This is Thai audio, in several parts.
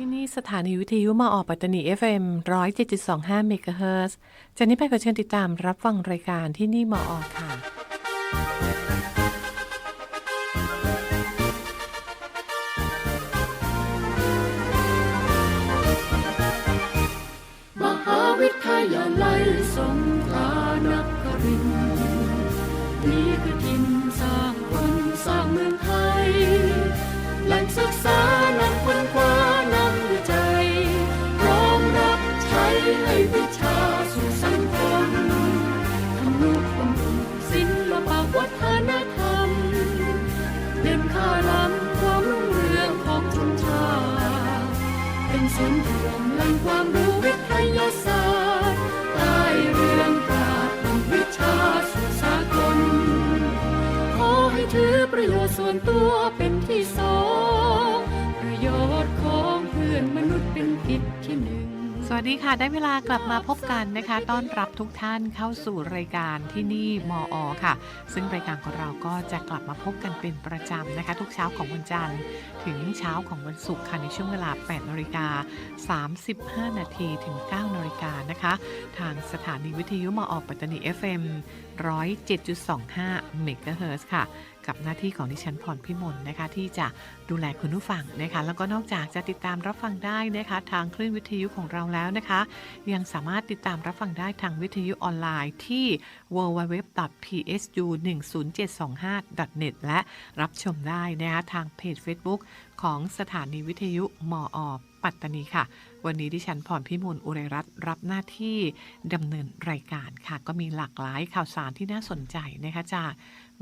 ที่นี่สถานีวิทยุมาออกปัตตานี FM 107.25เมกะเฮิรตซ์จากนี้ไปก็เชิญติดตามรับฟังรายการที่นี่มาออกค่ะ มหาวิทยาลัยสงขลานครินทร์นี่คือทินสร้างคนสร้างเมืองไทยแหล่งศึกษานำค้น เป็นศูนย์รวมแหล่งความรู้วิทยาศาสตร์ใต้เรื่องปราดบนวิชาสู่สากลขอให้ถือประโยชน์ส่วนตัวเป็นที่สอง ประโยชน์ของเพื่อนมนุษย์เป็นกิจที่หนึ่ง สวัสดีค่ะ ได้เวลากลับมาพบกันนะคะ ต้อนรับทุกท่านเข้าสู่รายการที่นี่มออค่ะ ซึ่งรายการของเราก็จะกลับมาพบกันเป็นประจำนะคะ ทุกเช้าของวันจันทร์ ถึงเช้าของวันศุกร์ค่ะในช่วงเวลา 8นาฬิกา35 นาทีถึง 9นาฬิกานะคะ ทางสถานีวิทยุมออปัตตานี FM 107.25 เมกะเฮิร์ค่ะ กับหน้าที่ของดิฉันพรพิมลนะคะ ที่จะดูแลคุณผู้ฟังนะคะ แล้วก็นอกจากจะติดตามรับฟังได้นะคะ ทางคลื่นวิทยุของเราแล้วนะคะ ยังสามารถติดตามรับฟังได้ทางวิทยุออนไลน์ที่ www.psu10725.net และรับชมได้นะคะทางเพจ Facebook ของสถานีวิทยุมออปัตตานีค่ะ วันนี้ดิฉันพรพิมลอุไรรัตน์รับหน้าที่ดำเนินรายการค่ะ ก็มีหลากหลายข่าวสารที่น่าสนใจนะคะจาก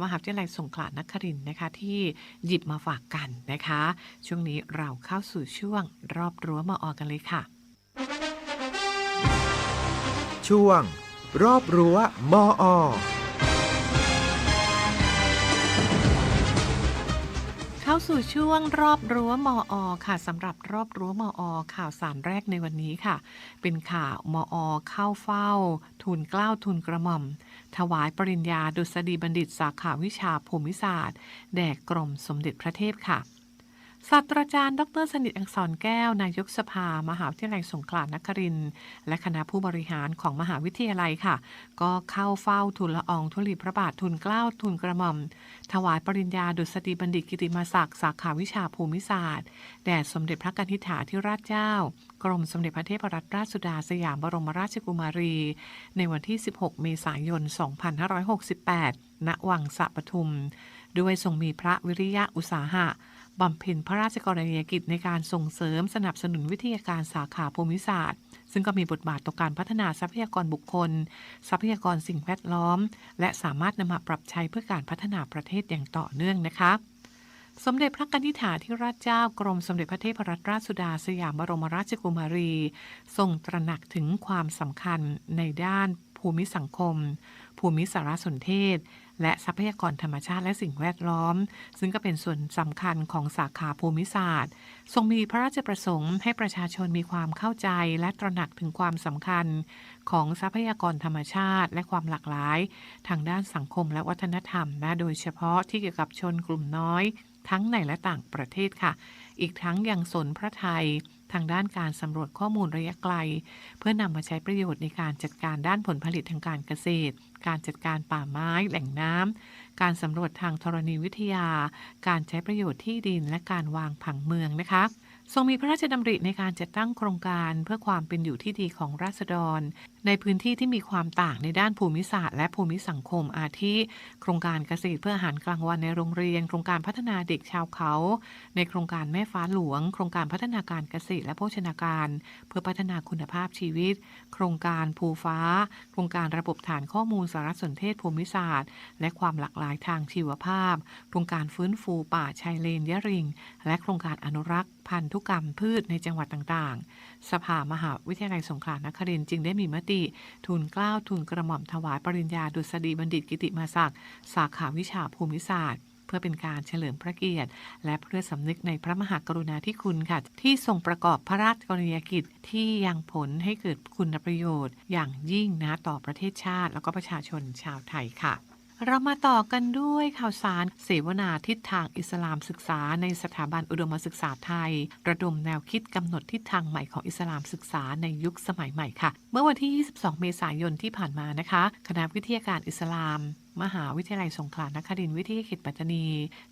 มหาวิทยาลัยสงขลานครินนะคะ ที่หยิบมาฝากกันนะคะ ช่วงนี้เราเข้าสู่ช่วงรอบรั้วมาออกกันเลยค่ะ ช่วง รอบรั้วมออ เข้าสู่ช่วงรอบรั้วมออค่ะสำหรับรอบรั้วมออข่าวสารแรกในวันนี้ค่ะ เป็นข่าวมออเข้าเฝ้า ทุนกล้าวทุนกระหม่อม ถวายปริญญาดุษฎีบัณฑิตสาขาวิชาภูมิศาสตร์ แด่กรมสมเด็จพระเทพค่ะ ศาสตราจารย์ดรสนิทอักษรแก้ว นายกสภา มหาวิทยาลัยสงขลานครินทร์และคณะผู้บริหารของมหาวิทยาลัยค่ะ ก็เข้าเฝ้าทูลละอองธุลีพระบาททูลเกล้าทูลกระหม่อม ถวายปริญญาดุษฎีบัณฑิตกิติมศักดิ์สาขาวิชาภูมิศาสตร์ แด่สมเด็จพระกนิษฐาธิราชเจ้า กรมสมเด็จพระเทพรัตนราชสุดาสยามบรมราชกุมารี ในวันที่ 16 เมษายน 2568 ณ วังสะปทุม ด้วยทรงมีพระวิริยะอุตสาหะ บำเพ็ญพระราชกรณียกิจในการส่งเสริมสนับสนุนวิทยาการสาขาภูมิศาสตร์ ซึ่งก็มีบทบาทต่อการพัฒนาทรัพยากรบุคคล ทรัพยากรสิ่งแวดล้อม และสามารถนำมาปรับใช้เพื่อการพัฒนาประเทศอย่างต่อเนื่องนะคะสมเด็จพระกนิษฐาธิราชเจ้ากรมสมเด็จพระเทพรัตนราชสุดาสยามบรมราชกุมารี ทรงตระหนักถึงความสำคัญในด้านภูมิสังคม ภูมิสารสนเทศ และทรัพยากรธรรมชาติและสิ่งแวดล้อม ซึ่งก็เป็นส่วนสำคัญของสาขาภูมิศาสตร์ ทรงมีพระราชประสงค์ให้ประชาชนมีความเข้าใจและตระหนักถึงความสำคัญ ของทรัพยากรธรรมชาติ และความหลากหลาย ทางด้านสังคมและวัฒนธรรมนะโดยเฉพาะที่เกี่ยวกับชนกลุ่มน้อย ทั้งในและต่างประเทศค่ะ อีกทั้งยังสนพระไทย ทางด้านการสำรวจข้อมูลระยะไกล เพื่อนำมาใช้ประโยชน์ในการจัดการด้านผลผลิตทางการเกษตร การจัดการป่าไม้แหล่งน้ำการสำรวจทางธรณีวิทยา การใช้ประโยชน์ที่ดินและการวางผังเมืองนะคะทรงมีพระราชดำริในการจัดตั้งโครงการเพื่อความเป็นอยู่ที่ดีของราษฎร ในพื้นที่ที่มีความต่างในด้านภูมิศาสตร์และภูมิสังคมอาทิ โครงการเกษตรเพื่ออาหารกลางวันในโรงเรียน โครงการพัฒนาเด็กชาวเขา ในโครงการแม่ฟ้าหลวง โครงการพัฒนาการเกษตรและโภชนาการ เพื่อพัฒนาคุณภาพชีวิต โครงการภูฟ้า โครงการระบบฐานข้อมูลสารสนเทศภูมิศาสตร์ และความหลากหลายทางชีวภาพ โครงการฟื้นฟูป่าชายเลนยะริง และโครงการอนุรักษ์ พันธุกรรมพืชในจังหวัดต่างๆ สภามหาวิทยาลัยสงขลานครินทร์จึงได้มีมติทูลกล้าวทูลกระหม่อมถวายปริญญาดุษฎีบัณฑิตกิติมาศักดิ์สาขาวิชาภูมิศาสตร์เพื่อเป็นการเฉลิมพระเกียรติ และเพื่อสำนึกในพระมหากรุณาธิคุณค่ะ ที่ทรงประกอบพระราชกรณียกิจที่ยังผลให้เกิดคุณประโยชน์ อย่างยิ่งนะต่อประเทศชาติ แล้วก็ประชาชนชาวไทยค่ะ เรามาต่อกันด้วยข่าวสารเสวนาทิศทางอิสลามศึกษาในสถาบันอุดมศึกษาไทย ระดมแนวคิดกำหนดทิศทางใหม่ของอิสลามศึกษาในยุคสมัยใหม่ค่ะ เมื่อวันที่ 22 เมษายนที่ผ่านมานะคะ คณะวิทยาการอิสลาม มหาวิทยาลัยสงขลานครินทร์วิทยาเขตปัตตานี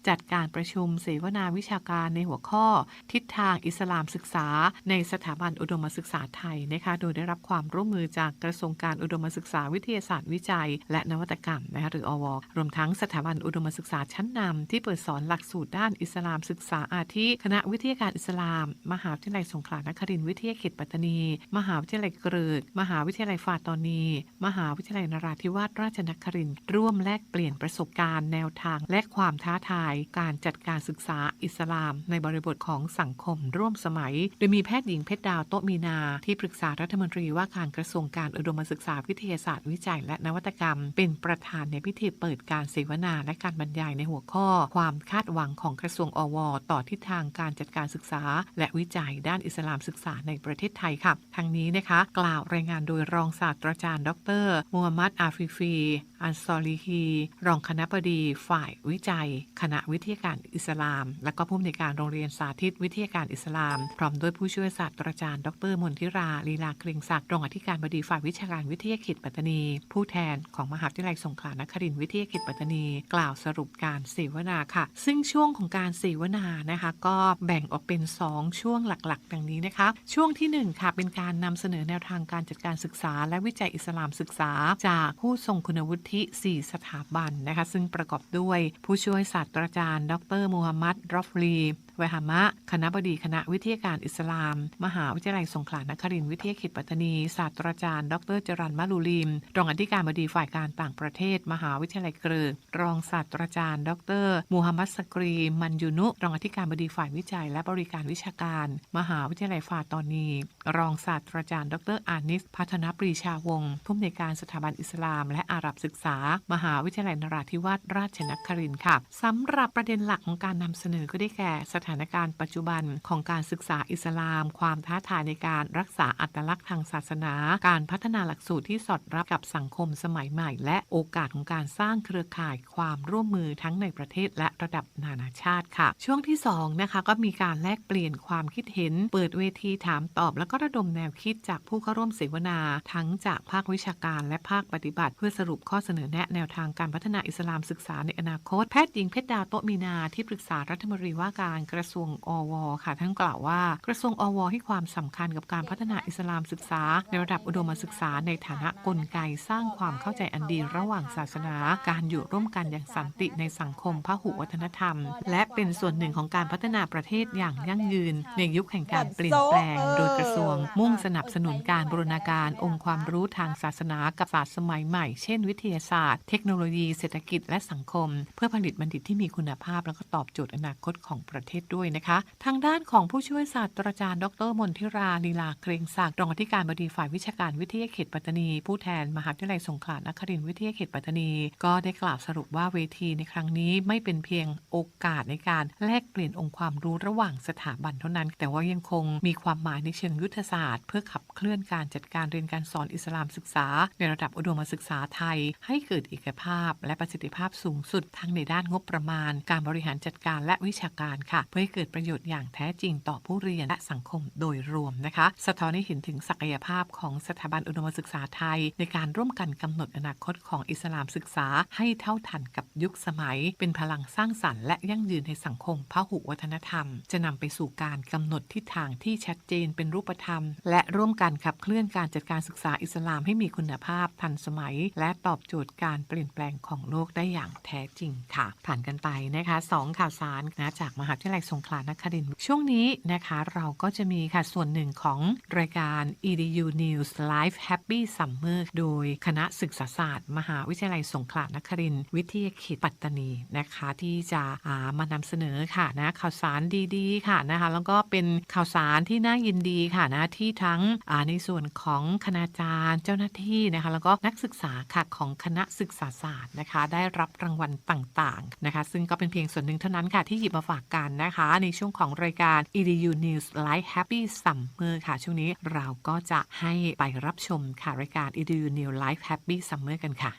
จัดการประชุมเสวนาวิชาการในหัวข้อ ทิศทางอิสลามศึกษา ในสถาบันอุดมศึกษาไทยนะคะโดยได้รับความร่วมมือจากกระทรวงการอุดมศึกษาวิทยาศาสตร์วิจัย และนวัตกรรมนะคะหรืออวรวมทั้งสถาบันอุดมศึกษาชั้นนำที่เปิดสอนหลักสูตรด้านอิสลามศึกษาอาทิคณะวิทยาการอิสลาม มหาวิทยาลัยสงขลานครินทร์วิทยาเขตปัตตานี มหาวิทยาลัยเกริกมหาวิทยาลัยฟาตอนี มหาวิทยาลัยนราธิวาสราชนครินทร์ร่วมแลกเปลี่ยนประสบการณ์แนวทางและความท้าทาย การจัดการศึกษาอิสลาม ในบริบทของสังคมร่วมสมัย โดยมีแพทย์หญิงเพชรดาวโตมีนา ที่ปรึกษารัฐมนตรีว่าการกระทรวงการอุดมศึกษาวิทยาศาสตร์วิจัย และนวัตกรรม เป็นประธานในพิธีเปิดการเสวนาและการบรรยายในหัวข้อ ความคาดหวังของกระทรวงอว ต่อทิศทางการจัดการศึกษา และวิจัยด้านอิสลามศึกษาในประเทศไทยค่ะทางนี้นะคะ กล่าวรายงานโดยรองศาสตราจารย์ ดรมูฮัมหมัดอาฟิฟี อันซอลีฮี รองคณะบดีฝ่ายวิจัย คณะวิทยาการอิสลาม และก็ผู้อำนวยการโรงเรียนสาธิตวิทยาการอิสลาม พร้อมด้วยผู้ช่วยศาสตราจารย์ดรมนทิราลีลาเกรงศักดิ์รองอธิการบดีฝ่ายวิชาการวิทยาเขตปัตตานี ผู้แทนของมหาวิทยาลัยสงขลานครินทร์วิทยาเขตปัตตานี กล่าวสรุปการเสวนาค่ะ ซึ่งช่วงของการเสวนานะคะ ก็แบ่งออกเป็น 2 ช่วงหลักๆ ดังนี้นะคะช่วงทีหนึ่1 ค่ะ เป็นการนำเสนอแนวทางการจัดการศึกษา และวิจัยอิสลามศึกษา จากผู้ทรงคุณวุฒิ4สถาบันนะคะ ซึ่งประกอบด้วยผู้ช่วยศาสตราจารย์ ดรมูฮัมหมัดรอฟลีวหามะ คณะบดีคณะวิทยาการอิสลาม มหาวิทยาลัยสงขลานครินทร์วิทยาเขตปัตตานี ศาสตราจารย์ ดรจรันมะลูลีมรองอธิการบดีฝ่ายการต่างประเทศ มหาวิทยาลัยเกริกรองศาสตราจารย์ ดรมูฮัมหมัดสกรี มันยูนุ รองอธิการบดีฝ่ายวิจัย และบริการวิชาการ มหาวิทยาลัยฟาตอนี รองศาสตราจารย์ ดรอานิสพัฒนปรีชาวงศ์ผู้อำนวยการสถาบันอิสลาม และอาหรับศึกษา มหาวิทยาลัยนราธิวาสราชนครินทร์ค่ะสำหรับประเด็นหลักของการนำเสนอก็ได้แก่ถานการณ์ปัจจุบันของการศึกษาอิสลาม ความท้าทายในการรักษาอัตลักษณ์ทางศาสนา การพัฒนาหลักสูตรที่สอดรับกับสังคมสมัยใหม่ และโอกาสของการสร้างเครือข่ายความร่วมมือทั้งในประเทศและระดับนานาชาติค่ะ ช่วงที่2นะคะก็มีการแลกเปลี่ยนความคิดเห็น เปิดเวทีถามตอบ แล้วก็ระดมแนวคิดจากผู้เข้าร่วมเสวนา ทั้งจากภาควิชาการและภาคปฏิบัติ เพื่อสรุปข้อเสนอแนะแนวทางการพัฒนาอิสลามศึกษาในอนาคตแพทย์หญิงเพชรดาวโตมีนาที่ปรึกษารัฐมนตรีว่าการกระทรวงอวค่ะท่านกล่าวว่ากระทรวงอวให้ความสำคัญกับการพัฒนาอิสลามศึกษา ในระดับอุดมศึกษาในฐานะกลไกสร้างความเข้าใจอันดีระหว่างศาสนา การอยู่ร่วมกันอย่างสันติในสังคมพหุวัฒนธรรม และเป็นส่วนหนึ่งของการพัฒนาประเทศอย่างยั่งยืน ในยุคแห่งการเปลี่ยนแปลง โดยกระทรวง มุ่งสนับสนุนการบูรณาการองค์ความรู้ทางศาสนากับศาสตร์สมัยใหม่ เช่น วิทยาศาสตร์ เทคโนโลยี เศรษฐกิจและสังคม เพื่อผลิตบัณฑิตที่มีคุณภาพ แล้วก็ตอบโจทย์อนาคตของประเทศด้วยนะคะ ทางด้านของผู้ช่วยศาสตราจารย์ ดรมนทิราลีลาเกรงศักดิ์รองอธิการบดีฝ่ายวิชาการวิทยาเขตปัตตานี ผู้แทนมหาวิทยาลัยสงขลานครินทร์วิทยาเขตปัตตานี ก็ได้กล่าวสรุปว่าเวทีในครั้งนี้ไม่เป็นเพียงโอกาสในการแลกเปลี่ยนองค์ความรู้ระหว่างสถาบันเท่านั้น แต่ว่ายังคงมีความหมายในเชิงยุทธศาสตร์ เพื่อขับเคลื่อนการจัดการเรียนการสอนอิสลามศึกษา ในระดับอุดมศึกษาไทย ให้เกิดเอกภาพ และประสิทธิภาพสูงสุดทั้งในด้านงบประมาณ การบริหารจัดการและวิชาการค่ะพื่อให้เกิดประโยชน์อย่างแท้จริงต่อผู้เรียนและสังคมโดยรวมนะคะ สะท้อนให้เห็นถึงศักยภาพของสถาบันอุดมศึกษาไทย ในการร่วมกันกำหนดอนาคตของอิสลามศึกษาให้เท่าทันกับยุคสมัย เป็นพลังสร้างสรรค์และยั่งยืนในสังคมพหุวัฒนธรรม จะนำไปสู่การกำหนดทิศทางที่ชัดเจนเป็นรูปธรรม และร่วมกันขับเคลื่อนการจัดการศึกษาอิสลามให้มีคุณภาพทันสมัย และตอบโจทย์การเปลี่ยนแปลงของโลกได้อย่างแท้จริงค่ะ ผ่านกันไปนะคะสองข่าวสารนะจากมหาวิทยาลัยสงขลานครินทร์ช่วงนี้นะคะเราก็จะมีค่ะส่วนหนึ่งของรายการ EDU News Live Happy Summer โดยคณะศึกษาศาสตร์ มหาวิทยาลัยสงขลานครินทร์วิทยาเขตปัตตานีนะคะ ที่จะามานำเสนอค่ะนะข่าวสารดีๆ ค่ะนะคะแล้วก็เป็นข่าวสารที่น่ายินดีค่ะนะที่ทั้งในส่วนของคณาจารย์เจ้าหน้าที่นะคะแล้วก็นักศึกษาค่ะของคณะศึกษาศาสตร์นะคะ ได้รับรางวัลต่างๆนะคะ ซึ่งก็เป็นเพียงส่วนหนึ่งเท่านั้นค่ะที่หยิบมาฝากกันนะคะในช่วงของรายการ EDU News Live Happy Summer ค่ะ ช่วงนี้เราก็จะให้ไปรับชมค่ะรายการ EDU News Live Happy Summer กันค่ะ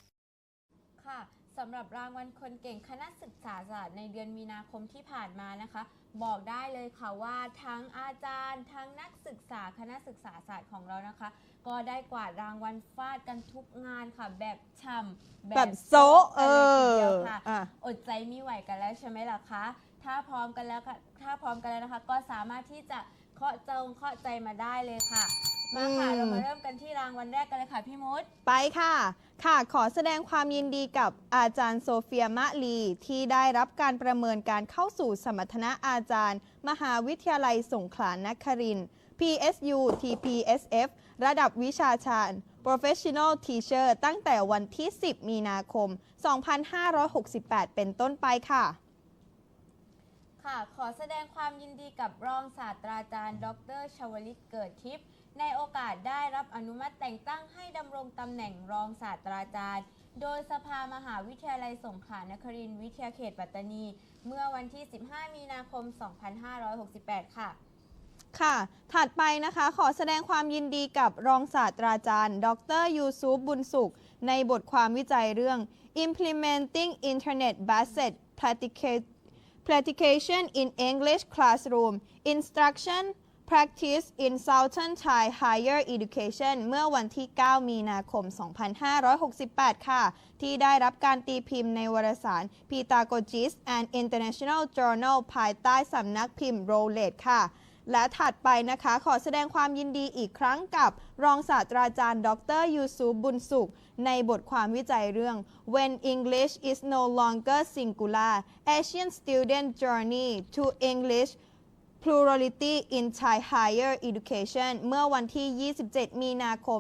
ค่ะสำหรับรางวัลคนเก่งคณะศึกษาศาสตร์ในเดือนมีนาคมที่ผ่านมานะคะ บอกได้เลยค่ะว่าทั้งอาจารย์ ทั้งนักศึกษาคณะศึกษาศาสตร์ของเรานะคะ ก็ได้กวาดรางวัลฟาดกันทุกงานค่ะ แบบช่ำแบบโซะเอกันเลยทีเดียวอค่ะอะอดใจไม่ไหวกันแล้วใช่ไหมล่ะคะ ถ้าพร้อมกันแล้วค่ะถ้าพร้อมกันแล้วนะคะ ก็สามารถที่จะเคาะจงเคาะใจมาได้เลยค่ะ มาค่ะ อืม เรามาเริ่มกันที่รางวัลแรกกันเลยค่ะพี่มุดไปค่ะ ค่ะ ขอแสดงความยินดีกับอาจารย์โซเฟียมะลี ที่ได้รับการประเมินการเข้าสู่สมรรถนะอาจารย์ มหาวิทยาลัยสงขลานครินทร์ PSU TPSF ระดับวิชาชาญ Professional Teacher ตั้งแต่วันที่ 10 มีนาคม 2568 เป็นต้นไปค่ะ ค่ะ ขอแสดงความยินดีกับรองศาสตราจารย์ ดรชวลิตเกิดทิพย์ในโอกาสได้รับอนุมัติแต่งตั้งให้ดำรงตำแหน่งรองศาสตราจารย์ โดยสภามหาวิทยาลัยสงขลานครินทร์วิทยาเขตปัตตานี เมื่อวันที่ 15 มีนาคม 2568 ค่ะ ค่ะ ถัดไปนะคะขอแสดงความยินดีกับรองศาสตราจารย์ ดรยูซุปบุญสุข ในบทความวิจัยเรื่อง Implementing Internet Based Practica- Practication in English Classroom Instruction Practice in Southern Thai Higher Education เมื่อวันที่ 9 มีนาคม 2568 ค่ะ ที่ได้รับการตีพิมพ์ในวารสาร p e d a g o g i s t and International Journal ภายใต้สำนักพิมพ์ r o l e t ค่ะ และถัดไปนะคะ ขอแสดงความยินดีอีกครั้งกับรองศาสตราจารย์ ดรยูซูบุญสุข ในบทความวิจัยเรื่อง When English is no longer singular Asian Student Journey to English Plurality in Thai Higher Education เมื่อวันที่ 27 มีนาคม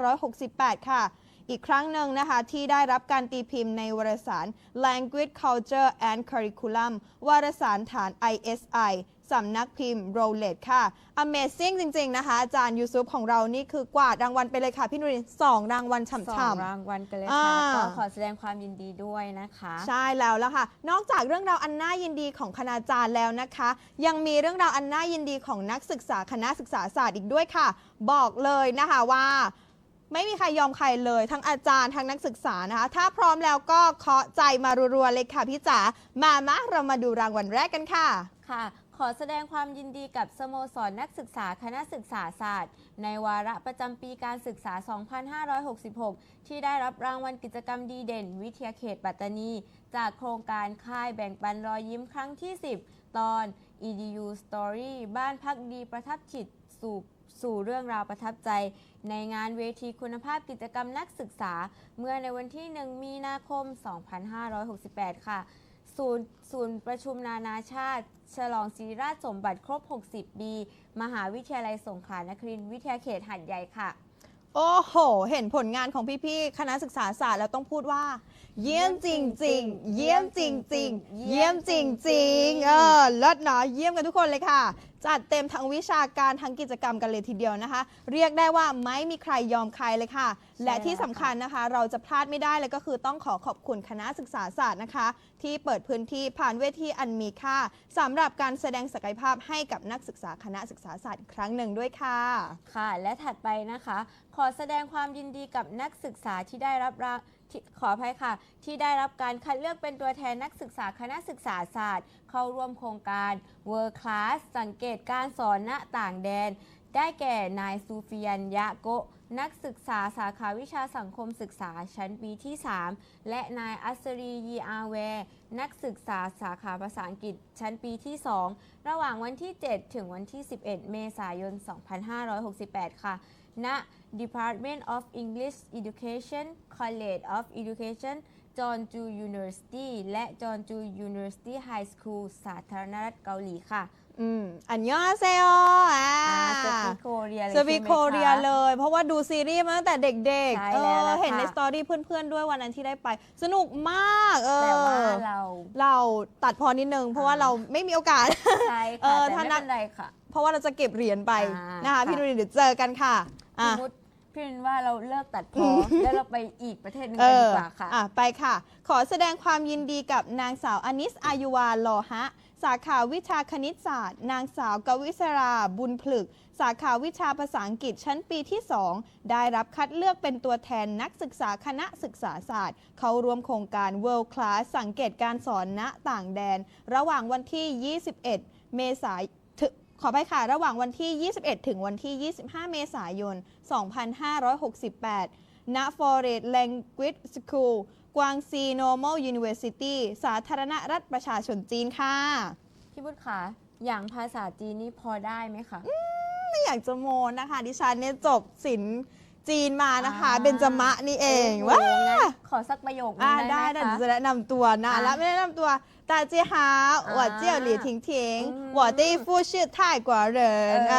2568 ค่ะ อีกครั้งหนึ่งนะคะ ที่ได้รับการตีพิมพ์ในวารสาร Language Culture and Curriculum วารสารฐาน ISI สำนักพิมพ์ Routledge ค่ะ Amazing จริง ๆ นะคะ อาจารย์ยูซุปของเรานี่คือกวาดรางวัลไปเลยค่ะ พี่นุรินสองรางวัลสองฉ่ำๆรางวัลกันเลยอ่าค่ะก็ขอแสดงความยินดีด้วยนะคะ ใช่แล้วละค่ะ นอกจากเรื่องราวอันน่ายินดีของคณาจารย์แล้วนะคะ ยังมีเรื่องราวอันน่ายินดีของนักศึกษาคณะศึกษาศาสตร์อีกด้วยค่ะ บอกเลยนะคะว่า ไม่มีใครยอมใครเลย ทั้งอาจารย์ทั้งนักศึกษานะคะ ถ้าพร้อมแล้วก็เคาะใจมารัวๆเลยค่ะพี่จ๋ามามะเรามาดูรางวัลแรกกันค่ะ ค่ะ ขอแสดงความยินดีกับสโมสรนักศึกษาคณะศึกษาศาสตร์ ในวาระประจำปีการศึกษา 2566 ที่ได้รับรางวัลกิจกรรมดีเด่น วิทยาเขตปัตตานี จากโครงการค่ายแบ่งปันรอยยิ้มครั้งที่ 10 ตอน EDU Story บ้านพักดีประทับจิตสู่สู่เรื่องราวประทับใจ ในงานเวทีคุณภาพกิจกรรมนักศึกษา เมื่อในวันที่ 1 มีนาคม 2568 ค่ะ ศูนย์ ศูนย์ประชุมนานาชาติ ฉลองศิริราชสมบัติครบ 60 ปี มหาวิทยาลัยสงขลานครินทร์วิทยาเขตหัดใหญ่ค่ะ โอ้โห เห็นผลงานของพี่ ๆ คณะศึกษาศาสตร์แล้วต้องพูดว่าเยี่ยมจริง ๆ เยี่ยมจริง ๆ เยี่ยมจริง ๆ เออเลิศเนาะเยี่ยมกันทุกคนเลยค่ะ จัดเต็มทั้งวิชาการทั้งกิจกรรมกันเลยทีเดียวนะคะ เรียกได้ว่าไม่มีใครยอมใครเลยค่ะ และที่สำคัญนะคะ เราจะพลาดไม่ได้เลยก็คือต้องขอขอบคุณคณะศึกษาศาสตร์นะคะ ที่เปิดพื้นที่ผ่านเวทีอันมีค่าสำหรับการแสดงศักยภาพให้กับนักศึกษาคณะศึกษาศาสตร์อีกครั้งหนึ่งด้วยค่ะ ค่ะ และถัดไปนะคะ ขอแสดงความยินดีกับนักศึกษาที่ได้รับราง ที่ขออภัยค่ะ ที่ได้รับการคัดเลือกเป็นตัวแทนนักศึกษาคณะศึกษาศาสตร์ เข้าร่วมโครงการ World Class สังเกตการสอนณต่างแดน ได้แก่นายซูฟิยันยะโกนักศึกษาสาขาวิชาสังคมศึกษาชั้นปีที่ 3 และนายอัสรียีอาแวนักศึกษาสาขาภาษาอังกฤษชั้นปีที่ 2 ระหว่างวันที่ 7 ถึงวันที่ 11 เมษายน 2568 ค่ะณ Department of English Education College of Education จอห์นจู University และจอห์นจู University High School สาธารณรัฐเกาหลีค่ะ อืม อันยองอาเซโออ่าสปีโคเรียเลยสวีโคเรียใช่ไหมคะเลย เพราะว่าดูซีรีส์มาตั้งแต่เด็กใช่ๆเอแล้วอล่ะเห็นในค่ะสตอรี่เพื่อนๆ ด้วยวันนั้นที่ได้ไป สนุกมาก เออ แต่ว่าเรา เราตัดพอนิดนึง เพราะว่าเราไม่มีโอกาส ใช่เอค่ะอแต่ถ้าไม่นับเป็นไรค่ะ เพราะว่าเราจะเก็บเหรียญไปอ่านนะคะค่ะพี่นุ้ยเดี๋ยวเจอกันค่ะพี่อะมุด พี่นินว่าเราเลิกตัดพอ แล้วเราไปอีกประเทศหนึงเอกันดีอกว่าค่ะ อะ ไปค่ะ ขอแสดงความยินดีกับนางสาวอนิสอายุวาโลหะ สาขาวิชาคณิตศาสตร์ นางสาวกวิศราบุญผลึก สาขาวิชาภาษาอังกฤษชั้นปีที่ 2 ได้รับคัดเลือกเป็นตัวแทนนักศึกษาคณะศึกษาศาสตร์ เข้าร่วมโครงการ World Class สังเกตการสอนณต่างแดน ระหว่างวันที่ 21 เมษายน ขออภัยค่ะ ระหว่างวันที่ 21 ถึงวันที่ 25 เมษายน 2568 ณ Forest Language School กวางซี Normal University สาธารณรัฐประชาชนจีนค่ะ พี่บุตรคะอย่างภาษาจีนนี่พอได้ไหมคะ ไม่อยากจะโมนะคะ ดิฉันเนี่ยจบศิลป์จีนมานะคะอ่าเบญจมะนี่เองโโหว้างั้นข อสักประโยคนึ อ่าง ได้ ได้ ไหม แต่ คะ จะแนะนำตัวนานแล้ว อ่ะ ไม่ได้แนะนำตัว大家好我叫李婷婷 อืม 我的父是泰国人 เออ เอ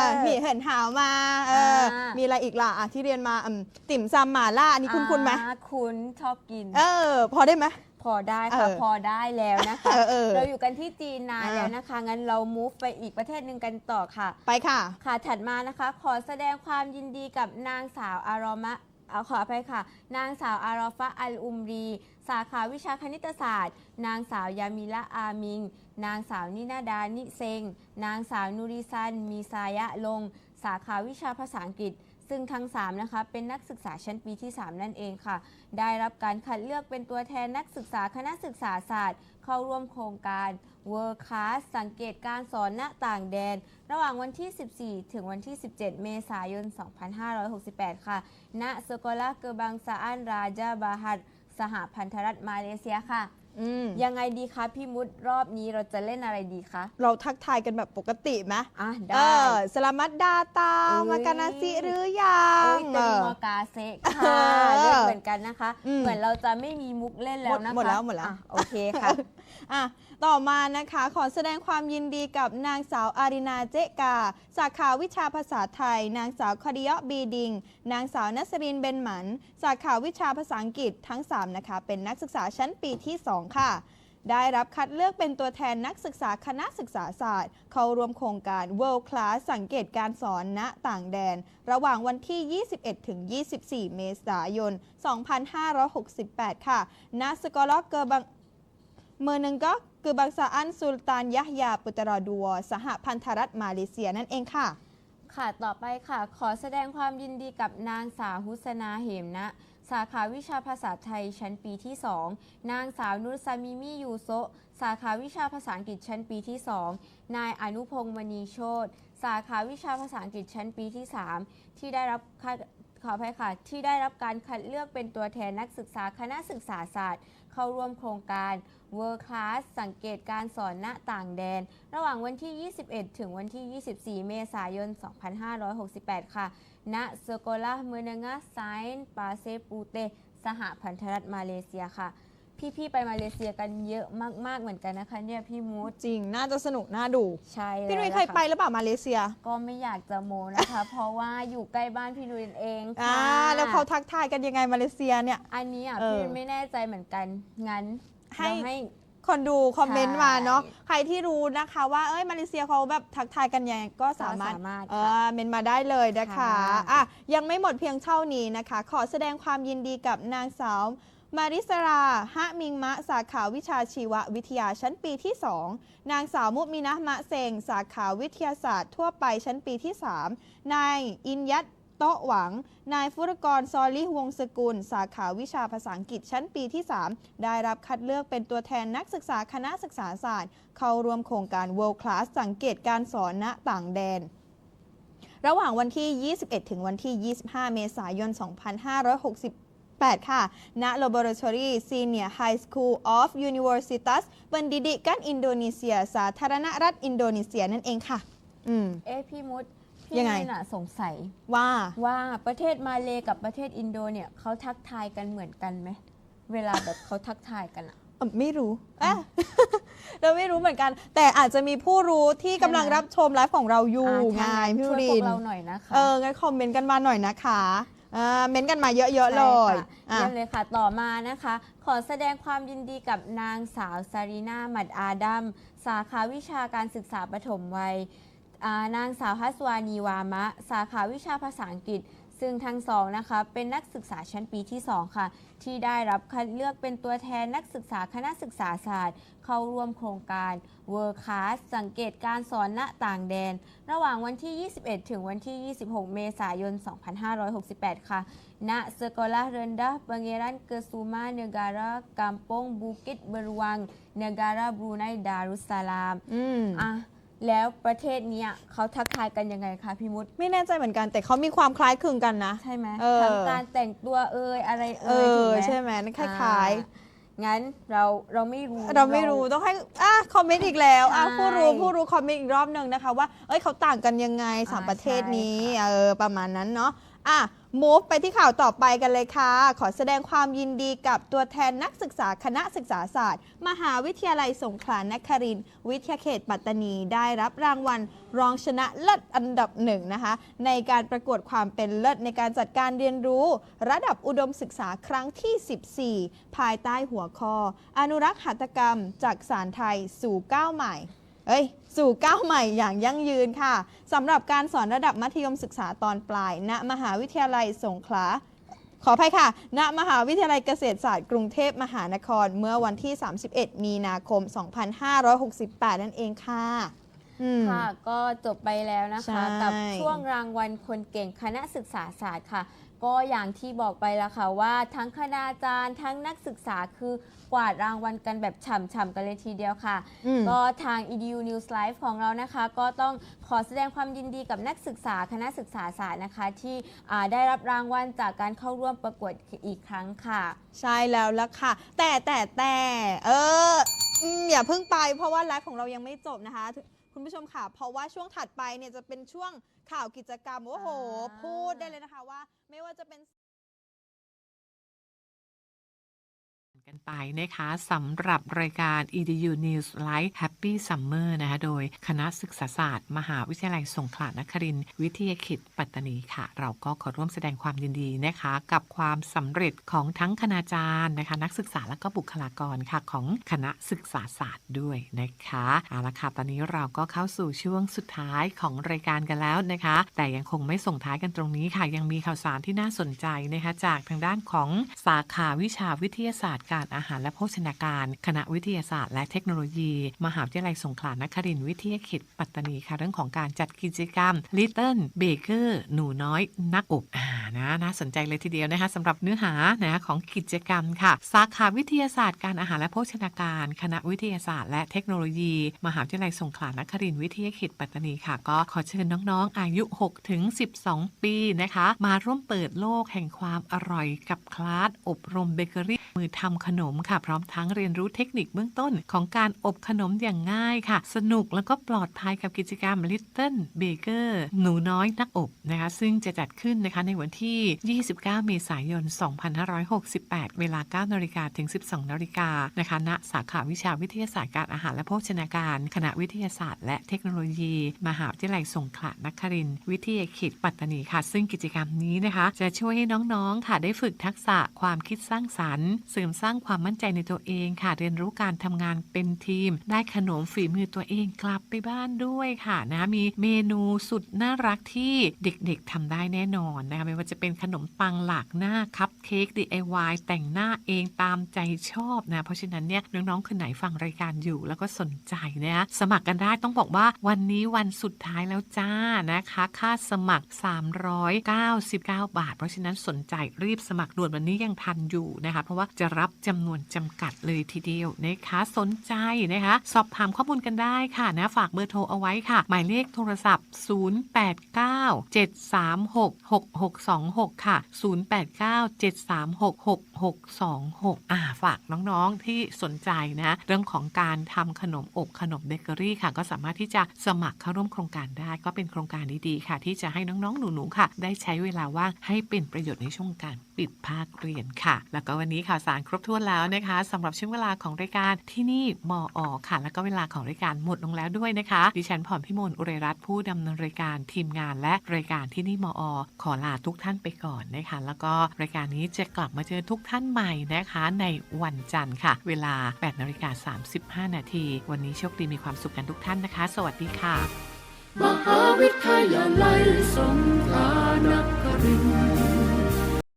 อมีเหินหาวมาเออ อ่ามี มีอะไรอีกล่ะอ่ะที่เรียนมาอืมติ่มซำหม่าล่าอันนี้คุณคุณไหม อ่าคุณชอบกิน เออ พอได้ไหม พอได้ค่ะ เออ พอได้แล้วนะคะ เออเออ เราอยู่กันที่จีนนาน อ่า แล้วนะคะ งั้นเรา move ไปอีกประเทศหนึ่งกันต่อค่ะ ไปค่ะ ค่ะ ถัดมานะคะ ขอแสดงความยินดีกับนางสาวอารอมะ เอาขออภัยค่ะ นางสาวอารอฟะอัลอุมรี สาขาวิชาคณิตศาสตร์ นางสาวยามิละอามิง นางสาวนินาดานิเซง นางสาวนูริซันมีซายะลง สาขาวิชาภาษาอังกฤษ ซึ่งทั้ง 3 นะคะ เป็นนักศึกษาชั้นปีที่ 3 นั่นเองค่ะ ได้รับการคัดเลือกเป็นตัวแทนนักศึกษาคณะศึกษาศาสตร์ เข้าร่วมโครงการ World Class สังเกตการสอนณต่างแดน ระหว่างวันที่ 14 ถึงวันที่ 17 เมษายน 2568 ค่ะ ณสโกลาเกอบังซาอันราจาบาฮัดสหพันธรัฐมาเลเซียค่ะ อืมยังไงดีคะพี่มุดรอบนี้เราจะเล่นอะไรดีคะเราทักทายกันแบบปกติไหมอะเอได้ อสลามัดดาตาอุ๊ย มากานาซิหรือยังโอ้ยเต็มมอกาเซะค่ะเออเล่นเหมือนกันนะคะ อืมเหมือนเราจะไม่มีมุกเล่นแล้วนะคะหมดแล้วหมดแล้ว อะโอเคค่ะ อะต่อมานะคะขอแสดงความยินดีกับนางสาวอารินาเจกา สาขาวิชาภาษาไทย นางสาวคดิยะบีดิง นางสาวนัสรินเบนหมัน สาขาวิชาภาษาอังกฤษทั้ง 3 นะคะ เป็นนักศึกษาชั้นปีที่ 2 ค่ะได้รับคัดเลือกเป็นตัวแทนนักศึกษาคณะศึกษาศาสตร์ เข้าร่วมโครงการ World Class สังเกตการสอนณต่างแดน ระหว่างวันที่ 21 ถึง 24 เมษายน 2568 ค่ะณสกอลเกอร์บัง เมืองหนึ่งก็คือบางซาอันสุลตานยะฮยาปุตรอดัว สหพันธรัฐมาเลเซียนั่นเองค่ะ ค่ะ ต่อไปค่ะ ขอแสดงความยินดีกับนางสาวฮุสนาเหมนะ สาขาวิชาภาษาไทยชั้นปีที่ 2 นางสาวนุรซามิมิยูโซสาขาวิชาภาษาอังกฤษชั้นปีที่ 2 นายอนุพงศ์มณีโชตสาขาวิชาภาษาอังกฤษชั้นปีที่ 3 ที่ได้รับขออภัยค่ะ ที่ได้รับการคัดเลือกเป็นตัวแทนนักศึกษาคณะศึกษาศาสตร์ เข้าร่วมโครงการ World Class สังเกตการสอนณต่างแดน ระหว่างวันที่ 21 ถึงวันที่ 24 เมษายน 2568 ค่ะ ณสโกลาเมนงาไซน์ปาเซปูเต สหพันธรัฐมาเลเซียค่ะ พี่ๆไปมาเลเซียกันเยอะมากๆเหมือนกันนะคะ เนี่ยพี่มูดจริง น่าจะสนุก น่าดู ใช่พี่นุ้ยแวเคยล่ะไปหรือเปล่ามาเลเซีย ก็ไม่อยากจะโมนะคะ เพราะว่าอยู่ใกล้บ้านพี่นุ้ยเองอ่า ค่ะแล้วเขาทักทายกันยังไงมาเลเซียเนี่ย อันนี้อะเออพี่นุ้ยไม่แน่ใจเหมือนกันงั้นให้ เราให้ คนดูคอมเมนต์ใช่มาเนาะ ใครที่รู้นะคะว่า เอ้ยมาเลเซียเขาแบบทักทายกันยังไงก็สามารถสามารถเอค่ะอเมนมาได้เลยนะคะค่ะ อะ ยังไม่หมดเพียงเท่านี้นะคะ ขอแสดงความยินดีกับนางสาว มาริสราฮะมิงมะ สาขาวิชาชีววิทยาชั้นปีที่ 2 นางสาวมุมินะมะเซง สาขาวิทยาศาสตร์ทั่วไปชั้นปีที่ 3 นายอินยัตโตะหวัง นายฟุรกร ซอลิวงสกุล สาขาวิชาภาษาอังกฤษชั้นปีที่ 3 ได้รับคัดเลือกเป็นตัวแทนนักศึกษาคณะศึกษาศาสตร์ เข้าร่วมโครงการ World Class สังเกตการสอนณต่างแดนระหว่างวันที่ 21 ถึงวันที่ 25 เมษายน 2560 2568ค่ะ ณ Laboratory Senior High School of Universitas Pendidikan Indonesia สาธารณรัฐอินโดนีเซียนั่นเองค่ะ อืม เอ๊ะพี่มุดพี่ยังไงนุ้ยน่ะสงสัยว่า ว่าประเทศมาเลกับประเทศอินโดเนี่ยเขาทักทายกันเหมือนกันไหมเวลาแบบเขาทักทายกันอะ เอ่อไม่รู้เอ๊ะ เราไม่รู้เหมือนกัน แต่อาจจะมีผู้รู้ที่กำลังใช่ไหม รับชมไลฟ์ของเราอยู่อ่าไงถ้างั้นพี่ช่วยริพวกนเราหน่อยนะคะ เอองั้นคอมเมนต์กันมาหน่อยนะคะ อ่าเมนต์กันมาเยอะๆเลยใช่ค่ะอะ เยี่ยมเลยค่ะต่อมานะคะ ขอแสดงความยินดีกับนางสาวซารีนาหมัดอาดัม สาขาวิชาการศึกษาปฐมวัยอ่านางสาวฮัสวานีวามะ สาขาวิชาภาษาอังกฤษ ซึ่งทั้งสองนะคะเป็นนักศึกษาชั้นปีที่ 2 ค่ะ ที่ได้รับคัดเลือกเป็นตัวแทนนักศึกษาคณะศึกษาศาสตร์ เข้าร่วมโครงการ World Class สังเกตการสอนณต่างแดน ระหว่างวันที่ 21 ถึงวันที่ 26 เมษายน 2568 ค่ะณ Sekolah Rendah Pangeran Kesuma Negara Kampung Bukit Beruang Negara Brunei Darussalam อืมอะ แล้วประเทศเนี้ยเขาทักทายกันยังไงคะพี่มุดไม่แน่ใจเหมือนกัน แต่เขามีความคล้ายคลึงกันนะ ใช่ไหมเออ ทั้งการแต่งตัวเอ่ยอะไรเอเอ่ยถูกอไหมใช่ไหมคล้ายอ่งั้นเราเราไม่รู้ ๆ เราไม่รู้ต้องให้อะคอมเมนต์อีกแล้วอะใช่ผู้รู้ผู้รู้คอมเมนต์อีกรอบหนึ่งนะคะว่าเอ้ยเขาต่างกันยังไงสามอ่าประเทศนี้ใช่ค่ะเออประมาณนั้นเนาะ อะ move ไปที่ข่าวต่อไปกันเลยค่ะ ขอแสดงความยินดีกับตัวแทนนักศึกษาคณะศึกษาศาสตร์ มหาวิทยาลัยสงขลานครินทร์วิทยาเขตปัตตานี ได้รับรางวัล รองชนะเลิศอันดับหนึ่งนะคะ ในการประกวดความเป็นเลิศในการจัดการเรียนรู้ ระดับอุดมศึกษาครั้งที่ 14 ภายใต้หัวข้อ อนุรักษ์หัตถกรรมจากสารไทยสู่ก้าวใหม่ เอ้ยสู่ก้าวใหม่อย่างยั่งยืนค่ะสำหรับการสอนระดับมัธยมศึกษาตอนปลาย ณ มหาวิทยาลัยสงขลา ขออภัยค่ะ ณ มหาวิทยาลัยเกษตรศาสตร์กรุงเทพมหานคร เมื่อวันที่ 31 มีนาคม 2568 นั่นเองค่ะอืมค่ะ ก็จบไปแล้วนะใช่คะ กับช่วงรางวัลคนเก่งคณะศึกษาศาสตร์ค่ะ ก็อย่างที่บอกไปแล้วค่ะว่าทั้งคณาจารย์ทั้งนักศึกษาคือกวาดรางวัลกันแบบฉ่ำๆกันเลยทีเดียวค่ะ อืม ก็ทาง edu news live ของเรานะคะ ก็ต้องขอแสดงความยินดีกับนักศึกษาคณะศึกษาศาสตร์นะคะ ที่อ่าได้รับรางวัลจากการเข้าร่วมประกวดอีกครั้งค่ะ ใช่แล้วละค่ะ แต่แต่แต่เอออืมอย่าเพิ่งไปเพราะว่าไลฟ์ของเรายังไม่จบนะคะ คุณผู้ชมค่ะ เพราะว่าช่วงถัดไปเนี่ยจะเป็นช่วงข่าวกิจกรรมโอ้โหอ่าพูดได้เลยนะคะว่า ไม่ว่าจะเป็น กันไปนะคะสำหรับรายการ EDU News Live Happy Summer นะคะโดยคณะศึกษาศาสตร์ มหาวิทยาลัยสงขลานครินทร์วิทยาเขตปัตตานีค่ะ เราก็ขอร่วมแสดงความยินดีนะคะ กับความสำเร็จของทั้งคณาจารย์นะคะ นักศึกษาและก็บุคลากรค่ะของคณะศึกษาศาสตร์ด้วยนะคะเอาละค่ะตอนนี้เราก็เข้าสู่ช่วงสุดท้ายของรายการกันแล้วนะคะ แต่ยังคงไม่ส่งท้ายกันตรงนี้ค่ะ ยังมีข่าวสารที่น่าสนใจนะคะจากทางด้านของสาขาวิชาวิทยาศาสตร์การอาหารและโภชนาการ คณะวิทยาศาสตร์และเทคโนโลยี มหาวิทยาลัยสงขลานครินทร์วิทยาเขตปัตตานีค่ะเรื่องของการจัดกิจกรรม Little Baker หนูน้อยนักอบอ่านะน่าสนใจเลยทีเดียวนะคะสำหรับเนื้อหานะของกิจกรรมค่ะ สาขาวิทยาศาสตร์การอาหารและโภชนาการ คณะวิทยาศาสตร์และเทคโนโลยี มหาวิทยาลัยสงขลานครินทร์วิทยาเขตปัตตานีค่ะ ก็ขอเชิญน้องๆ อายุ 6 ถึง 12 ปีนะคะ มาร่วมเปิดโลกแห่งความอร่อยกับคลาสอบรมเบเกอรี่มือทำขนมค่ะ พร้อมทั้งเรียนรู้เทคนิคเบื้องต้น ของการอบขนมอย่างง่ายค่ะ สนุกแล้วก็ปลอดภัยกับกิจกรรม Little Baker หนูน้อยนักอบนะคะ ซึ่งจะจัดขึ้นนะคะในวันที่ 29 เมษายน 2568 เวลา 9 นาฬิกาถึง 12 นาฬิกานะคะณสาขาวิชาวิทยาศาสตร์การอาหารและโภชนาการ คณะวิทยาศาสตร์และเทคโนโลยี มหาวิทยาลัยสงขลานครินทร์วิทยาเขตปัตตานีค่ะ ซึ่งกิจกรรมนี้นะคะ จะช่วยให้น้องๆค่ะได้ฝึกทักษะความคิดสร้างสรรค์เสริมสร้างางความมั่นใจในตัวเองค่ะ เรียนรู้การทำงานเป็นทีม ได้ขนมฝีมือตัวเองกลับไปบ้านด้วยค่ะนะมีเมนูสุดน่ารักที่เด็กๆทำได้แน่นอนนะคะไม่ว่าจะเป็นขนมปังหลากหน้าคัพเค้ก DIY แต่งหน้าเองตามใจชอบนะเพราะฉะนั้นเนี่ยน้องๆคนไหนฟังรายการอยู่แล้วก็สนใจนะสมัครกันได้ต้องบอกว่าวันนี้วันสุดท้ายแล้วจ้านะคะ ค่าสมัคร 399 บาท เพราะฉะนั้นสนใจรีบสมัครด่วนวันนี้ยังทันอยู่นะคะเพราะว่าจะรับจำนวนจำกัดเลยทีเดียวนะคะสนใจนะคะ สอบถามข้อมูลกันได้ค่ะนะฝากเบอร์โทรเอาไว้ค่ะ หมายเลขโทรศัพท์ 089 736 6626 ค่ะ 089 736 6626 อ่าฝากน้องๆที่สนใจนะเรื่องของการทำขนมอบขนมเบเกอรี่ค่ะ ก็สามารถที่จะสมัครเข้าร่วมโครงการได้ก็เป็นโครงการดีๆค่ะ ที่จะให้น้องๆหนูๆค่ะ ได้ใช้เวลาว่างให้เป็นประโยชน์ในช่วงการปิดภาคเรียนค่ะ แล้วก็วันนี้ข่าวสารครบถ้วนแล้วนะคะสำหรับช่วงเวลาของรายการที่นี่มออค่ะ แล้วก็เวลาของรายการหมดลงแล้วด้วยนะคะ ดิฉันพรพิมลอุเรรัตน์ผู้ดำเนินรายการทีมงานและรายการที่นี่มออขอลาทุกท่านไปก่อนนะคะ แล้วก็รายการนี้จะกลับมาเจอทุกท่านใหม่นะคะ ในวันจันทร์ค่ะ เวลา8นาฬิกา35 นาที วันนี้โชคดีมีความสุขกันทุกท่านนะคะ สวัสดีค่ะ มหาวิทยาลัยสงขลานครินทร์